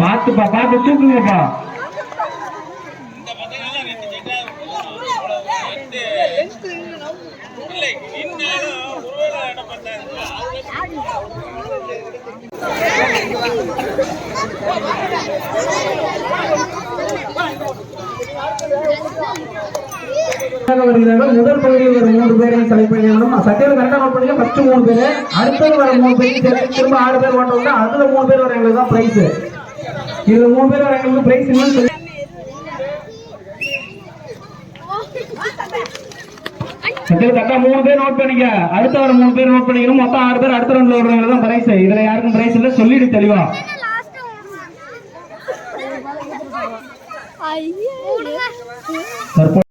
பார்த்துப்பா பார்த்து தூக்குங்கப்பா. வருகிறார்கள். முதல் பகுதியில் வரும் மூன்று பேரையும் செலக்ட் பண்ணிடணும் சத்தியம் கரெக்டாக நோட் பண்ணி ஃபர்ஸ்ட் மூணு பேர். அடுத்தது வர மூணு பேரையும் சேர்த்து திரும்ப ஆறு பேர் ஓட்டோம்னா அதில் மூணு பேர் வரவங்களுக்கு தான் பிரைஸ் இதில் மூணு பேர் வரவங்களுக்கு பிரைஸ் இல்லைன்னு சொல்லி சத்தியம் கரெக்டா மூணு பேர் நோட் பண்ணிக்க. அடுத்த வர மூணு பேர் நோட் பண்ணிக்கணும். மொத்தம் ஆறு பேர் அடுத்த ரவுண்ட்ல வர்றவங்க தான் பிரைஸ் இதுல யாருக்கும் பிரைஸ் இல்ல. சொல்லிடு தெளிவா. தற்போது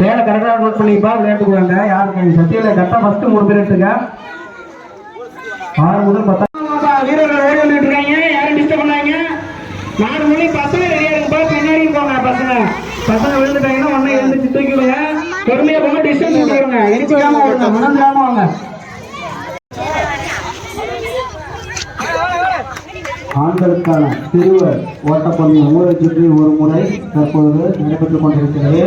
பேரை கரெக்டாக நோட் பண்ணிப்பா. விளையாட்டுக்கு வாங்க யாருக்கு சத்தியில கரெக்டாக ஃபர்ஸ்ட் மூணு பேர் எடுத்துக்க ஆறு முதல் பத்தாம். வீரர்கள் ஓடி வந்துட்டு இருக்காங்க. யாரும் டிஸ்டர்ப் பண்ணாங்க நாலு மணி பசங்க ரெடியா இருக்குப்பா பின்னாடி போங்க பசங்க. பசங்க விழுந்துட்டாங்கன்னா ஒன்னும் எழுந்துச்சு தூக்கிடுங்க. பொறுமையா போங்க டிஸ்டன்ஸ் விட்டுருங்க இடிச்சுக்காம ஓடுங்க மணந்துடாம வாங்க ஆண்களுக்கான சிறுவர் ஓட்டப்பந்தயம் ஊரை சுற்றி ஒரு முறை தற்போது நடைபெற்றுக் கொண்டிருக்கிறது.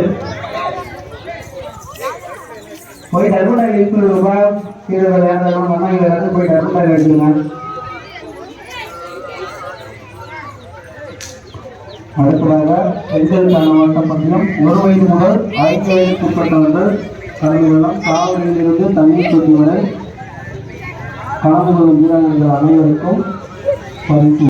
போய் தர்மடாய் எழுப்பி ரூபாய் கீழே விளையாடணும் அம்மா விளையாடு போய் தர்மடாய் எடுத்துங்க அடுத்ததாக பெண்களுக்கான பார்த்தீங்கன்னா ஒரு வயது முதல் ஐந்து வயதுக்கு உட்பட்டவர்கள் கலைஞர்களும் காவலிலிருந்து தண்ணீர் தொட்டி வரை கலந்து கொள்ளும் வீரர்கள் அனைவருக்கும் பரிசு.